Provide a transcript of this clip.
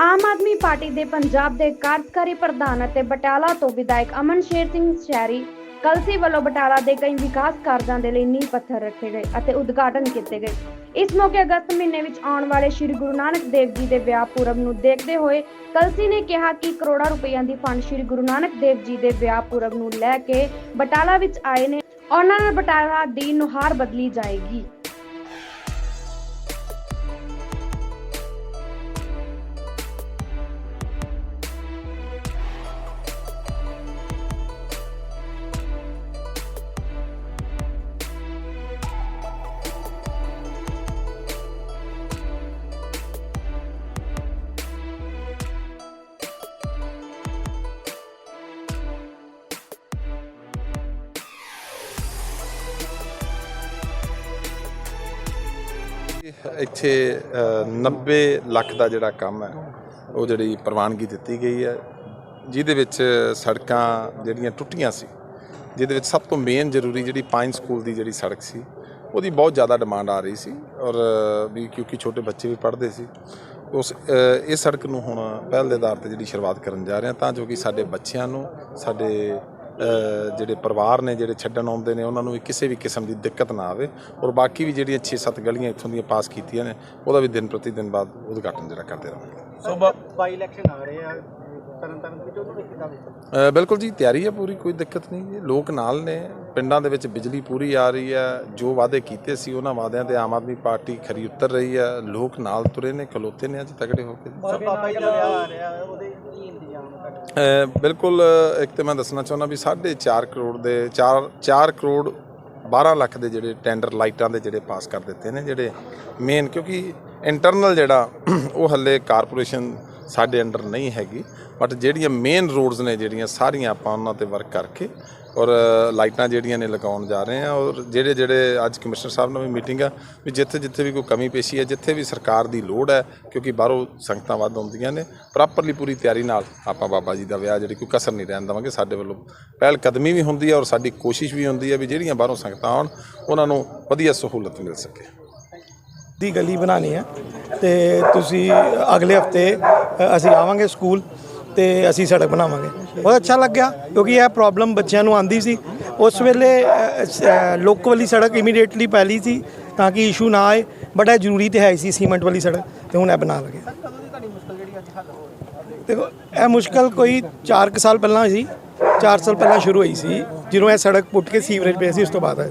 Aam Aadmi party ਦੇ ਪੰਜਾਬ ਦੇ ਕਾਰਜਕਾਰੀ ਪ੍ਰਧਾਨ ਅਤੇ ਬਟਾਲਾ ਤੋਂ ਵਿਧਾਇਕ ਅਮਨ ਸ਼ੇਰ ਸਿੰਘ ਸ਼ਹਿਰੀ ਕਲਸੀ ਵੱਲੋਂ ਬਟਾਲਾ ਦੇ ਕਈ ਵਿਕਾਸ ਕਾਰਜਾਂ ਦੇ ਲਈ ਨੀਂਹ ਪੱਥਰ ਰੱਖੇ ਗਏ ਅਤੇ ਉਦਘਾਟਨ ਕੀਤੇ ਗਏ। ਇਸ ਮੌਕੇ ਅਗਸਤ ਮਹੀਨੇ ਵਿੱਚ ਆਉਣ ਵਾਲੇ ਸ੍ਰੀ ਗੁਰੂ ਨਾਨਕ ਦੇਵ ਜੀ ਦੇ ਵਿਆਹ ਪੁਰਬ ਨੂੰ ਦੇਖਦੇ ਹੋਏ ਕਲਸੀ ਨੇ ਕਿਹਾ ਕਿ ਕਰੋੜਾਂ ਰੁਪਈਆਂ ਦੀ ਫੰਡ ਸ੍ਰੀ ਗੁਰੂ ਨਾਨਕ ਦੇਵ ਜੀ ਦੇ ਵਿਆਹ ਪੁਰਬ ਨੂੰ ਲੈ ਕੇ ਬਟਾਲਾ ਵਿੱਚ ਆਏ ਨੇ। ਉਹਨਾਂ ਨਾਲ ਬਟਾਲਾ ਦੀ ਨੁਹਾਰ ਬਦਲੀ ਜਾਏਗੀ। ਇੱਥੇ ਅ, 90 ਲੱਖ ਦਾ ਜਿਹੜਾ ਕੰਮ ਹੈ ਉਹ ਜਿਹੜੀ ਪ੍ਰਵਾਨਗੀ ਦਿੱਤੀ ਗਈ ਹੈ ਜਿਹਦੇ ਵਿੱਚ ਸੜਕਾਂ ਜਿਹੜੀਆਂ ਟੁੱਟੀਆਂ ਸੀ ਜਿਹਦੇ ਵਿੱਚ ਸਭ ਤੋਂ ਮੇਨ ਜ਼ਰੂਰੀ ਜਿਹੜੀ ਪਾਈਨ ਸਕੂਲ ਦੀ ਜਿਹੜੀ ਸੜਕ ਸੀ ਉਹਦੀ ਬਹੁਤ ਜ਼ਿਆਦਾ ਡਿਮਾਂਡ ਆ ਰਹੀ ਸੀ ਔਰ ਵੀ ਕਿਉਂਕਿ ਛੋਟੇ ਬੱਚੇ ਵੀ ਪੜ੍ਹਦੇ ਸੀ ਉਸ ਇਹ ਸੜਕ ਨੂੰ ਹੁਣ ਪਹਿਲ ਦੇ ਆਧਾਰ ਤੇ ਜਿਹੜੀ ਸ਼ੁਰੂਆਤ ਕਰਨ ਜਾ ਰਹੇ ਹਾਂ ਤਾਂ ਜੋ ਕਿ ਸਾਡੇ ਬੱਚਿਆਂ ਨੂੰ ਸਾਡੇ ਜਿਹੜੇ ਪਰਿਵਾਰ ਨੇ ਜਿਹੜੇ ਛੱਡਣ ਆਉਂਦੇ ਨੇ ਉਹਨਾਂ ਨੂੰ ਵੀ ਕਿਸੇ ਵੀ ਕਿਸਮ ਦੀ ਦਿੱਕਤ ਨਾ ਆਵੇ। ਔਰ ਬਾਕੀ ਵੀ ਜਿਹੜੀਆਂ 6-7 ਗਲੀਆਂ ਇੱਥੋਂ ਦੀਆਂ ਪਾਸ ਕੀਤੀਆਂ ਨੇ ਉਹਦਾ ਵੀ ਦਿਨ ਪ੍ਰਤੀ ਦਿਨ ਬਾਅਦ ਉਦਘਾਟਨ ਜਿਹੜਾ ਕਰਦੇ ਰਹਾਂਗੇ। ਸੋ ਬ- ਬਾਈ ਇਲੈਕਸ਼ਨ ਆ ਰਹੇ ਆ ਤਰਨ ਤਾਰਨ ਵਿੱਚ ਉਹਨੂੰ ਵੀ ਕਿੱਦਾਂ ਵੇਖਦੇ ਅ, ਬਿਲਕੁਲ ਜੀ ਤਿਆਰੀ ਹੈ ਪੂਰੀ ਕੋਈ ਦਿੱਕਤ ਨਹੀਂ ਜੀ। ਲੋਕ ਨਾਲ ਨੇ ਪਿੰਡਾਂ ਦੇ ਵਿੱਚ ਬਿਜਲੀ ਪੂਰੀ ਆ ਰਹੀ ਹੈ ਜੋ ਵਾਅਦੇ ਕੀਤੇ ਸੀ ਉਹਨਾਂ ਵਾਅਦਿਆਂ ਤੇ ਆਮ ਆਦਮੀ ਪਾਰਟੀ ਖਰੀ ਉਤਰ ਰਹੀ ਹੈ ਲੋਕ ਨਾਲ ਤੁਰੇ ਨੇ ਖਲੋਤੇ ਨੇ ਅੱਜ ਤਗੜੇ ਹੋ ਕੇ। ਸੋ ਬਾਬਾ ਜੀ ਦਾ ਵਿਆਹ ਆ ਰਿਹਾ ਉਹਦੇ ਕੀ ਇੰਤਜ਼ਾਮ ਬਿਲਕੁਲ ਇੱਕ ਤੇ ਮੈਂ ਦੱਸਣਾ ਚਾਹੁੰਦਾ ਵੀ 4.5 ਕਰੋੜ ਦੇ 4 4 ਕਰੋੜ 12 ਲੱਖ ਦੇ ਜਿਹੜੇ ਟੈਂਡਰ ਲਾਈਟਾਂ ਦੇ ਜਿਹੜੇ ਪਾਸ ਕਰ ਦਿੱਤੇ ਨੇ, ਜਿਹੜੇ ਮੇਨ ਕਿਉਂਕਿ ਇੰਟਰਨਲ ਜਿਹੜਾ ਉਹ ਹੱਲੇ ਕਾਰਪੋਰੇਸ਼ਨ ਸਾਡੇ ਅੰਡਰ ਨਹੀਂ ਹੈਗੀ ਬਟ ਜਿਹੜੀਆਂ ਮੇਨ ਰੋਡਸ ਨੇ, ਜਿਹੜੀਆਂ ਸਾਰੀਆਂ ਆਪਾਂ ਉਹਨਾਂ ਤੇ ਵਰਕ ਕਰਕੇ ਔਰ ਲਾਈਟਾਂ ਜਿਹੜੀਆਂ ਨੇ ਲਗਾਉਣ ਜਾ ਰਹੇ ਆ ਔਰ ਜਿਹੜੇ ਜਿਹੜੇ ਅੱਜ ਕਮਿਸ਼ਨਰ ਸਾਹਿਬ ਨਾਲ ਵੀ ਮੀਟਿੰਗ ਆ, ਵੀ ਜਿੱਥੇ ਜਿੱਥੇ ਵੀ ਕੋਈ ਕਮੀ ਪੇਸ਼ੀ ਹੈ, ਜਿੱਥੇ ਵੀ ਸਰਕਾਰ ਦੀ ਲੋੜ ਹੈ, ਕਿਉਂਕਿ ਬਾਹਰੋਂ ਸੰਗਤਾਂ ਵੱਧ ਆਉਂਦੀਆਂ ਨੇ, ਪ੍ਰੋਪਰਲੀ ਪੂਰੀ ਤਿਆਰੀ ਨਾਲ ਆਪਾਂ ਬਾਬਾ ਜੀ ਦਾ ਵਿਆਹ ਜਿਹੜੀ ਕੋਈ ਕਸਰ ਨਹੀਂ ਰਹਿਣ ਦੇਵਾਂਗੇ, ਸਾਡੇ ਵੱਲੋਂ ਪਹਿਲ ਕਦਮੀ ਵੀ ਹੁੰਦੀ ਹੈ ਔਰ ਸਾਡੀ ਕੋਸ਼ਿਸ਼ ਵੀ ਹੁੰਦੀ ਹੈ ਵੀ ਜਿਹੜੀਆਂ ਬਾਹਰੋਂ ਸੰਗਤਾਂ ਆਉਣ, ਉਹਨਾਂ ਨੂੰ ਵਧੀਆ ਸਹੂਲਤ ਮਿਲ ਸਕੇ। ਦੀ ਗਲੀ ਬਣਾਉਣੀ ਹੈ ਤੇ ਤੁਸੀਂ ਅਗਲੇ ਹਫ਼ਤੇ ਅਸੀਂ ਆਵਾਂਗੇ ਸਕੂਲ। ਤੇ ਅਸੀਂ ਸੜਕ ਬਣਾਵਾਂਗੇ। ਬਹੁਤ ਅੱਛਾ ਲੱਗਿਆ ਕਿਉਂਕਿ ਇਹ ਪ੍ਰੋਬਲਮ ਬੱਚਿਆਂ ਨੂੰ ਆਂਦੀ ਸੀ। ਉਸ ਵੇਲੇ ਲੋਕ ਵਾਲੀ ਸੜਕ ਇਮੀਡੀਏਟਲੀ ਪਹਿਲੀ ਸੀ ਤਾਂ ਕਿ ਇਸ਼ੂ ਨਾ ਆਏ। ਬਟ ਇਹ ਜ਼ਰੂਰੀ ਤੇ ਹੈ ਸੀ, ਸੀਮੈਂਟ ਵਾਲੀ ਸੜਕ ਤੇ ਹੁਣ ਇਹ ਬਣਾ ਲਗੇ। ਦੇਖੋ, ਇਹ ਮੁਸ਼ਕਲ ਕੋਈ 4 ਸਾਲ ਪਹਿਲਾਂ ਸੀ। 4 ਸਾਲ ਪਹਿਲਾਂ ਸ਼ੁਰੂ ਹੋਈ ਸੀ। ਜਦੋਂ ਇਹ ਸੜਕ ਪੁੱਟ ਕੇ ਸੀਵਰੇਜ ਪਏ ਸੀ, ਉਸ ਤੋਂ ਬਾਅਦ ਆਏ